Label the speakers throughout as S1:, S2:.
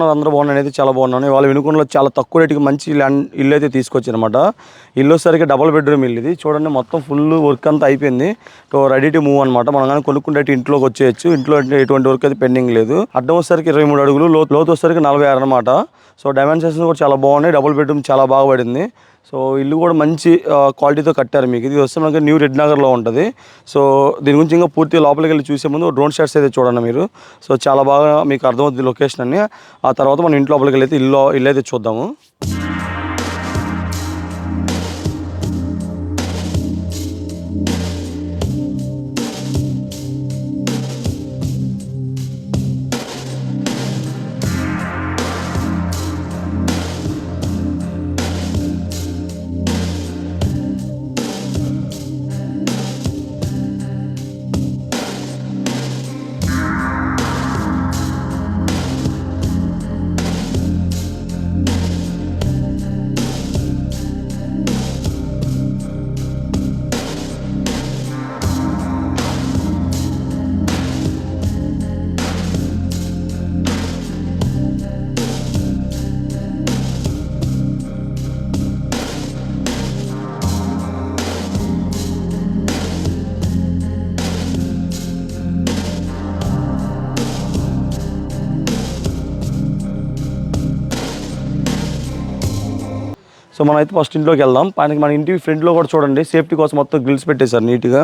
S1: Hi, అందరూ బాగున్నాను అయితే చాలా బాగున్నాను. ఇవాళ వినుకొండలో చాలా తక్కువ రేటుకి మంచి ల్యాండ్ ఇల్లు అయితే తీసుకొచ్చారనమాట ఇల్లు వచ్చేసరికి డబల్ బెడ్రూమ్ ఇల్లు ఇది. చూడండి మొత్తం ఫుల్ వర్క్ అంతా అయిపోయింది. సో రెడీ టు మూవ్ అనమాట మనం కానీ కొనుక్కుంటే ఇంట్లోకి వచ్చేయచ్చు. ఇంట్లో ఎటువంటి వర్క్ అయితే పెండింగ్ లేదు. అడ్డం వచ్చేసరికి ఇరవై మూడు అడుగులు లోతు వచ్చేసరికి నలభై ఆరు అనమాట సో డైమెన్షన్స్ కూడా చాలా బాగున్నాయి. డబుల్ బెడ్రూమ్ చాలా బాగా పడింది. సో ఇల్లు కూడా మంచి క్వాలిటీతో కట్టారు మీకు. ఇది వస్తే మనకి న్యూ రెడ్ నగర్లో ఉంటుంది. సో దీని గురించి ఇంకా పూర్తి లోపలికి వెళ్ళి చూసే ముందు డ్రోన్ షాట్స్ అయితే చూడండి మీరు. సో చాలా బాగా మీకు అర్థమవుతుంది లొకేషన్ అని ఆ తర్వాత మనం ఇంటి లోపలికి వెళ్ళి ఇల్లు ఇల్లు అయితే చూద్దాము. సో మనం అయితే ఫస్ట్ ఇంట్లోకి వెళ్దాం. పైన మన ఇంటి ఫ్రంట్లో కూడా చూడండి. సేఫ్టీ కోసం మొత్తం గ్రిల్స్ పెట్టేశారు నీట్గా.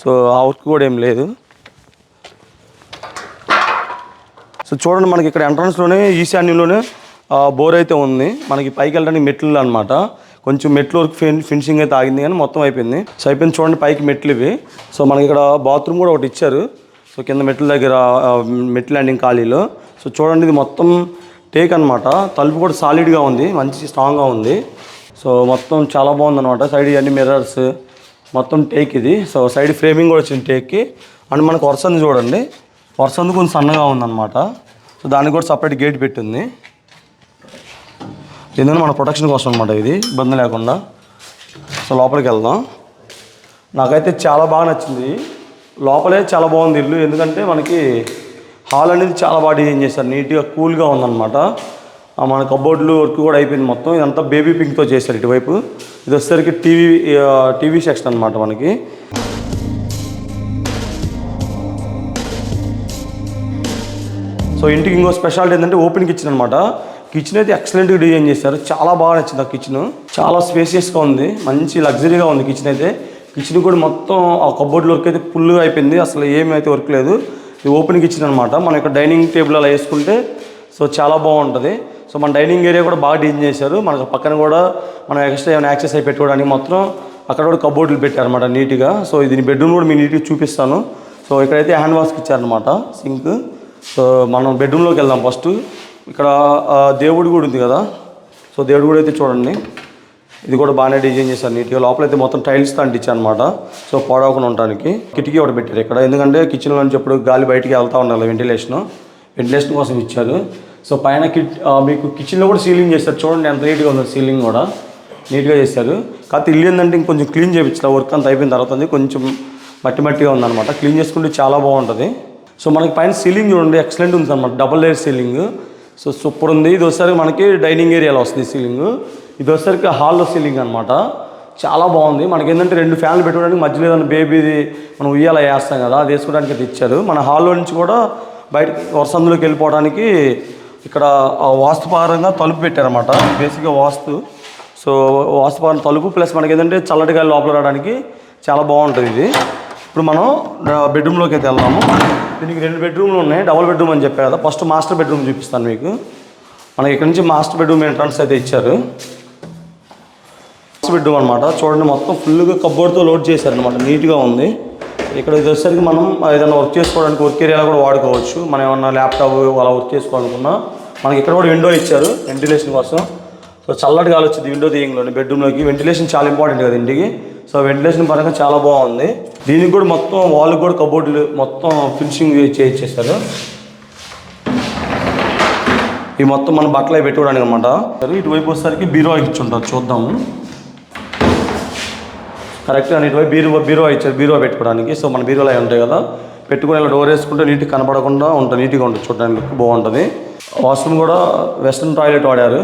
S1: సో ఆ వర్క్ కూడా ఏం లేదు. సో చూడండి మనకి ఇక్కడ ఎంట్రన్స్లోనే ఈశాన్యంలోనే బోర్ అయితే ఉంది. మనకి పైకి వెళ్ళడానికి మెట్లు అనమాట కొంచెం మెట్లు వరకు ఫిన్ ఫినిషింగ్ అయితే ఆగింది కానీ మొత్తం అయిపోయింది. సో అయిపోయింది చూడండి పైకి మెట్లు ఇవి. సో మనకి ఇక్కడ బాత్రూమ్ కూడా ఒకటి ఇచ్చారు. సో కింద మెట్ల దగ్గర మెట్లు ల్యాండింగ్ ఖాళీలో సో చూడండి ఇది మొత్తం టేక్ అనమాట తలుపు కూడా సాలిడ్గా ఉంది. మంచి స్ట్రాంగ్గా ఉంది. సో మొత్తం చాలా బాగుందన్నమాట. సైడ్ ఇవన్నీ మిర్రర్స్ మొత్తం టేక్ ఇది. సో సైడ్ ఫ్రేమింగ్ కూడా వచ్చింది టేక్కి అండ్ మనకు వరుసంది చూడండి. వర్షం కొంచెం సన్నగా ఉందన్నమాట. సో దానికి కూడా సపరేట్ గేట్ పెట్టింది. ఎందుకంటే మన ప్రొటెక్షన్ కోసం అనమాట ఇది. ఇబ్బంది లేకుండా. సో లోపలికి వెళ్దాం. నాకైతే చాలా బాగా నచ్చింది. లోపలే చాలా బాగుంది ఇల్లు. ఎందుకంటే మనకి హాల్ అనేది చాలా బాగా డిజైన్ చేశారు. నీట్గా కూల్గా ఉందన్నమాట. మన కబోర్డ్లు వర్క్ కూడా అయిపోయింది మొత్తం. ఇదంతా బేబీ పింక్తో చేశారు ఇటువైపు. ఇది వచ్చేసరికి టీవీ టీవీ సెక్షన్ అనమాట మనకి. సో ఇంటికి ఇంకో స్పెషాలిటీ ఏంటంటే ఓపెన్ కిచెన్ అనమాట కిచెన్ అయితే ఎక్సలెంట్గా డిజైన్ చేశారు. చాలా బాగా నచ్చింది ఆ కిచెన్. చాలా స్పేసియస్గా ఉంది. మంచి లగ్జరీగా ఉంది కిచెన్ అయితే. కిచెన్ కూడా మొత్తం ఆ కబోర్డ్ వర్క్ అయితే ఫుల్గా అయిపోయింది. అసలు ఏమీ అయితే వర్క్ లేదు. ఇది ఓపెన్ కిచెన్ అనమాట మన యొక్క డైనింగ్ టేబుల్ అలా వేసుకుంటే సో చాలా బాగుంటుంది. సో మన డైనింగ్ ఏరియా కూడా బాగా డిజైన్ చేశారు. మనకు పక్కన కూడా మనం ఎక్స్ట్రా ఏమైనా యాక్సెస్ అయి పెట్టుకోవడానికి మొత్తం అక్కడ కూడా కబోర్డులు పెట్టారనమాట నీట్గా. సో ఇది బెడ్రూమ్ కూడా మీ నీట్గా చూపిస్తాను. సో ఇక్కడైతే హ్యాండ్ వాష్కి ఇచ్చారనమాట సింక్. సో మనం బెడ్రూమ్లోకి వెళ్దాం ఫస్ట్. ఇక్కడ దేవుడు దేవుడి కూడా ఉంది కదా? సో దేవుడి కూడా అయితే చూడండి. ఇది కూడా బాగానే డిజైన్ చేశారు నీట్గా. లోపల అయితే మొత్తం టైల్స్ అంటించారు అనమాట సో పాడవకుండా ఉండడానికి కిటికీ ఒకటి పెట్టారు ఇక్కడ. ఎందుకంటే కిచెన్లో నుంచి ఎప్పుడు గాలి బయటికి వెళ్తా ఉండాలి వెంటిలేషన్. వెంటిలేషన్ కోసం ఇచ్చారు. సో పైన కిట్ మీకు కిచెన్లో కూడా సీలింగ్ చేస్తారు. చూడండి ఎంత నీట్గా ఉందో సీలింగ్ కూడా. నీట్గా చేశారు కాకపోతే ఇల్లు ఏంటంటే ఇంకొంచెం క్లీన్ చేయించారు వర్క్ అంతా అయిపోయిన తర్వాత కొంచెం మట్టి మట్టిగా ఉందన్నమాట. క్లీన్ చేసుకుంటే చాలా బాగుంటుంది. సో మనకి పైన సీలింగ్ చూడండి ఎక్సలెంట్ ఉంది అనమాట double layer ceiling so super ఉంది. ఇది వచ్చేసరికి మనకి డైనింగ్ ఏరియాలో వస్తుంది సీలింగ్ ఇది వచ్చేసరికి హాల్లో సీలింగ్ అనమాట చాలా బాగుంది. మనకి ఏంటంటే రెండు ఫ్యాన్లు పెట్టుకోవడానికి మధ్యలో ఏదైనా బేబీది మనం ఉయ్యాల వేస్తాం కదా అది వేసుకోవడానికి అది ఇచ్చారు. మన హాల్లో నుంచి కూడా బయట వరసందులోకి వెళ్ళిపోవడానికి ఇక్కడ వాస్తుపారంగా తలుపు పెట్టారనమాట బేసిక్గా వాస్తు. సో వాస్తుపారం తలుపు ప్లస్ మనకి ఏంటంటే చల్లటి గాలి లోపల రావడానికి చాలా బాగుంటుంది ఇది. ఇప్పుడు మనం బెడ్రూమ్లోకి అయితే వెళ్దాము. దీనికి రెండు బెడ్రూమ్లు ఉన్నాయి. డబుల్ బెడ్రూమ్ అని చెప్పారు కదా. ఫస్ట్ మాస్టర్ బెడ్రూమ్ చూపిస్తాను మీకు. మనకి ఇక్కడ నుంచి మాస్టర్ బెడ్రూమ్ ఎంట్రన్స్ అయితే ఇచ్చారు. మాస్టర్ బెడ్రూమ్ అనమాట చూడండి మొత్తం ఫుల్గా కబ్బోర్డ్తో లోడ్ చేశారనమాట నీట్గా ఉంది. ఇక్కడ ఇది వచ్చేసరికి మనం ఏదైనా వర్క్ చేసుకోవడానికి వర్క్ ఏరియాలో కూడా వాడుకోవచ్చు. మనం ఏమన్నా ల్యాప్టాప్ అలా వర్క్ చేసుకోవాలనుకున్నా మనకి ఇక్కడ కూడా విండో ఇచ్చారు వెంటిలేషన్ కోసం. సో చల్లటి గాలి వచ్చింది విండో తీయంలోని బెడ్రూమ్లోకి వెంటిలేషన్ చాలా ఇంపార్టెంట్ కదా ఇంటికి. సో వెంటిలేషన్ పరంగా చాలా బాగుంది. దీనికి కూడా మొత్తం వాళ్ళకి కూడా కబోర్డులు మొత్తం ఫినిషింగ్ చేయించేశారు ఈ మొత్తం మనం బట్టలు పెట్టుకోవడానికి అనమాట ఇటువైపు వచ్చేసరికి బీరో ఇచ్చి ఉంటారు చూద్దాము. కరెక్ట్గా ఇటువైపు బీరువా బీరువా ఇచ్చారు బీరో పెట్టుకోవడానికి. సో మన బీరువాలో ఉంటాయి కదా. పెట్టుకుని ఇలా డోర్ వేసుకుంటే నీట్గా కనపడకుండా ఉంటుంది నీట్గా ఉంటుంది. చూడడానికి బాగుంటుంది. వాష్రూమ్ కూడా వెస్ట్రన్ టాయిలెట్ వాడారు.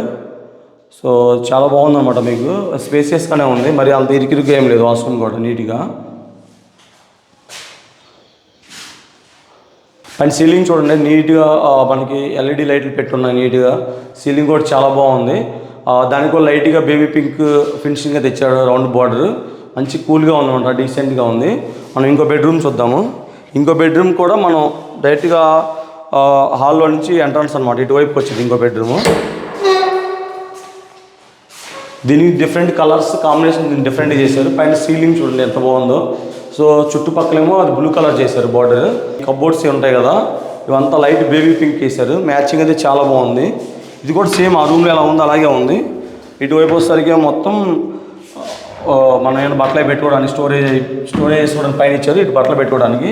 S1: సో చాలా బాగుందన్నమాట మీకు. స్పేసియస్గానే ఉంది. మరి అంత ఇరికిరిగా ఏం లేదు వాష్రూమ్ కూడా నీట్గా. అండ్ సీలింగ్ చూడండి నీట్గా మనకి ఎల్ఈడి లైట్లు పెట్టున్నాయి నీట్గా. సీలింగ్ కూడా చాలా బాగుంది. దానికి కూడా లైట్గా బేబీ పింక్ ఫినిషింగ్గా తెచ్చాడు రౌండ్ బార్డర్. మంచి కూల్గా ఉందన్నమాట డీసెంట్గా ఉంది. మనం ఇంకో బెడ్రూమ్ చూద్దాము. ఇంకో బెడ్రూమ్ కూడా మనం డైరెక్ట్గా హాల్లో నుంచి ఎంట్రన్స్ అనమాట ఇటువైపుకి వచ్చింది ఇంకో బెడ్రూము. దీనికి డిఫరెంట్ కలర్స్ కాంబినేషన్ దీన్ని డిఫరెంట్ చేశారు. పైన సీలింగ్ చూడండి ఎంత బాగుందో. సో చుట్టుపక్కలేమో అది బ్లూ కలర్ చేశారు బార్డర్ కబోర్డ్స్ ఉంటాయి కదా ఇవంతా లైట్ బేబీ పింక్ వేశారు మ్యాచింగ్ అయితే చాలా బాగుంది. ఇది కూడా సేమ్ ఆ రూమ్లో ఎలా ఉందో అలాగే ఉంది. ఇటువైపు వచ్చేసరికి మొత్తం మనం ఏమైనా బట్టలు పెట్టుకోవడానికి స్టోరేజ్ స్టోరేజ్ చేసుకోవడానికి పైన ఇచ్చారు ఇటు బట్టలు పెట్టుకోవడానికి.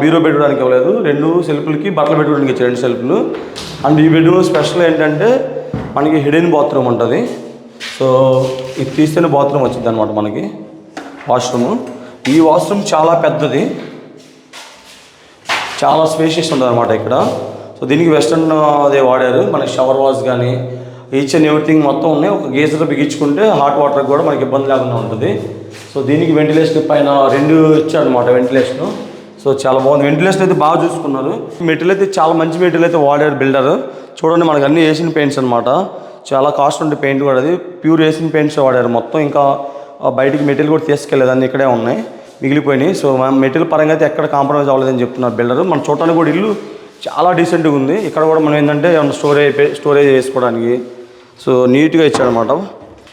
S1: బీరో పెట్టుకోవడానికి ఇవ్వలేదు. రెండు సెల్ఫ్లకి బట్టలు పెట్టుకోవడానికి ఇచ్చారు రెండు సెల్ఫ్లు. అండ్ ఈ బెడ్రూమ్ స్పెషల్ ఏంటంటే మనకి హిడెన్ బాత్రూమ్ ఉంటుంది. సో ఇది తీస్తేనే బాత్రూమ్ వచ్చింది అనమాట మనకి. వాష్రూమ్. ఈ వాష్రూమ్ చాలా పెద్దది. చాలా స్పేషియస్ ఉంటుంది అనమాట ఇక్కడ. సో దీనికి వెస్ట్రన్ అదే వాడారు. మనకి షవర్ వాష్ కానీ ఈచ్ అండ్ ఎవ్రీథింగ్ మొత్తం ఉన్నాయి. ఒక గేజర్ బిగించుకుంటే హాట్ వాటర్ కూడా మనకి ఇబ్బంది లేకుండా ఉంటుంది. సో దీనికి వెంటిలేషన్ పైన రెండు ఇచ్చారనమాట వెంటిలేషన్ సో చాలా బాగుంది. వెంటిలేషన్ అయితే బాగా చూసుకున్నారు. మెటీరియల్ అయితే చాలా మంచి మెటీరియల్ అయితే వాడారు బిల్డర్ చూడండి మనకి అన్ని ఏషియన్ పెయింట్స్ అనమాట చాలా కాస్ట్ ఉండే పెయింట్ కూడా అది. ప్యూర్ ఏషియన్ పెయింట్స్ వాడారు మొత్తం. ఇంకా బయటికి మెటీరియల్ కూడా తీసుకెళ్ళలేదు అన్ని ఇక్కడే ఉన్నాయి. మిగిలిపోయినాయి. సో మనం మెటీరియల్ పరంగా అయితే ఎక్కడ కాంప్రమైజ్ అవ్వలేదని చెప్తున్నారు బిల్డర్ మనం చూడటానికి కూడా ఇల్లు చాలా డీసెంట్గా ఉంది. ఇక్కడ కూడా మనం ఏంటంటే స్టోరేజ్ స్టోరేజ్ చేసుకోవడానికి సో నీట్గా ఇచ్చాడనమాట.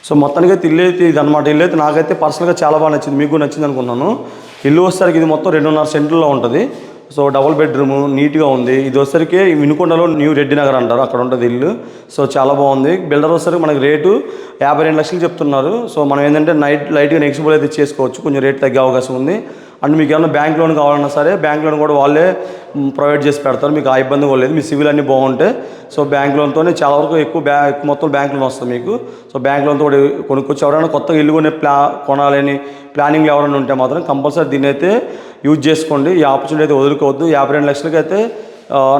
S1: సో మొత్తానికి అయితే ఇల్లు అయితే ఇది అనమాట ఇల్లు అయితే నాకైతే పర్సనల్గా చాలా బాగా నచ్చింది. మీకు కూడా నచ్చింది అనుకున్నాను ఇల్లు వచ్చేసరికి ఇది మొత్తం రెండున్నర సెంట్లలో ఉంటుంది. సో డబుల్ బెడ్రూమ్ నీట్గా ఉంది. ఇది వచ్చేసరికి వినుకొండలో న్యూ రెడ్డి నగర్ అంటారు. అక్కడ ఉంటుంది ఇల్లు. సో చాలా బాగుంది. బిల్డర్ వచ్చేసరికి మనకి రేటు యాభై రెండు లక్షలు చెప్తున్నారు. సో మనం ఏంటంటే నైట్ లైట్గా నెక్సిబుల్ అయితే చేసుకోవచ్చు కొంచెం రేట్ తగ్గే అవకాశం ఉంది. అండ్ మీకు ఏమైనా బ్యాంక్ లోన్ కావాలన్నా సరే బ్యాంక్ లోన్ కూడా వాళ్ళే ప్రొవైడ్ చేసి పెడతారు. మీకు ఆ ఇబ్బంది కూడా లేదు. మీ సివిల్ అన్నీ బాగుంటే సో బ్యాంక్ లోన్తోనే చాలా వరకు ఎక్కువ బ్యా ఎక్కువ మొత్తం బ్యాంక్ లోన్ వస్తుంది మీకు. సో బ్యాంక్ లోన్తో కూడా కొనుక్కొచ్చి ఎవరైనా కొత్తగా ఇల్లు కొనే ప్లా కొనాలని ప్లానింగ్ ఎవరైనా ఉంటే మాత్రం కంపల్సరీ దీన్ని అయితే యూజ్ చేసుకోండి. ఈ ఆపర్చునిటీ అయితే వదులుకోవద్దు. యాభై రెండు లక్షలకి అయితే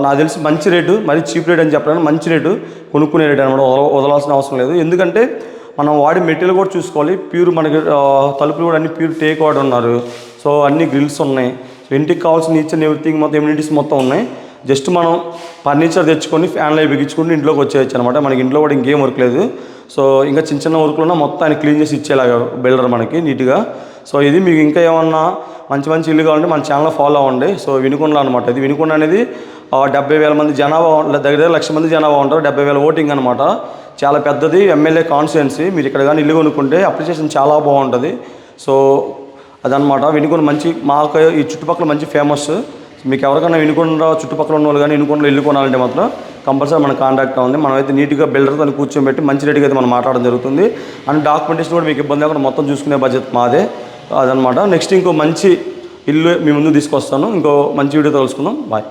S1: నాకు తెలిసి మంచి రేటు మరి చీప్ రేట్ అని చెప్పడానికి మంచి రేటు కొనుక్కునే రేట్ అనమాట. వదల- వదలాల్సిన అవసరం లేదు. ఎందుకంటే మనం వాడే మెటీరియల్ కూడా చూసుకోవాలి. ప్యూర్ మనకి తలుపులు కూడా అన్ని ప్యూర్ టేక్ వాడు ఉన్నారు. సో అన్ని గ్రిల్స్ ఉన్నాయి. సో ఇంటికి కావాల్సిన ఈచ్ అండ్ ఎవ్రీథింగ్ మొత్తం ఇమ్యూనిటీస్ మొత్తం ఉన్నాయి. జస్ట్ మనం ఫర్నిచర్ తెచ్చుకొని ఫ్యాన్లు బిగించుకుని ఇంట్లోకి వచ్చేయచ్చు అనమాట మనకి ఇంట్లో కూడా ఇంకేం వర్క్ లేదు. సో ఇంకా చిన్న చిన్న వర్క్లో మొత్తం ఆయన క్లీన్ చేసి ఇచ్చేలాగా బిల్డర్ మనకి నీట్గా సో ఇది మీకు ఇంకా ఏమన్నా మంచి మంచి ఇల్లు కావాలంటే మన ఛానల్ ఫాలో అవ్వండి. సో వినుకొండ అనమాట ఇది. వినుకొండ అనేది డెబ్బై వేల మంది జనాభా దగ్గర దగ్గర లక్ష మంది జనాభా ఉంటారు. డెబ్బై వేల ఓటింగ్ అనమాట చాలా పెద్దది ఎమ్మెల్యే కాన్స్టిట్యున్సీ మీరు ఇక్కడ కానీ ఇల్లు కొనుక్కుంటే అప్లికేషన్ చాలా బాగుంటుంది. సో అదనమాట వినుకొండ మంచి మాకు ఈ చుట్టుపక్కల మంచి ఫేమస్ మీకు ఎవరికైనా వినుకొండ చుట్టుపక్కల ఉన్న వాళ్ళు కానీ వినుకొండలో ఇల్లు కొనాలంటే మాత్రం కంపల్సరీ మన కాంటాక్ట్ ఉంది. మనమైతే నీట్గా బిల్డర్తో కూర్చోబెట్టి మంచి రేటుగా అయితే మనం మాట్లాడడం జరుగుతుంది. అండ్ డాక్యుమెంటేషన్ కూడా మీకు ఇబ్బంది లేకుండా మొత్తం చూసుకునే బడ్జెట్ మాదే. అదనమాట నెక్స్ట్ ఇంకో మంచి ఇల్లు మీ ముందు తీసుకొస్తాను. ఇంకో మంచి వీడియో తెలుసుకుందాం. బాయ్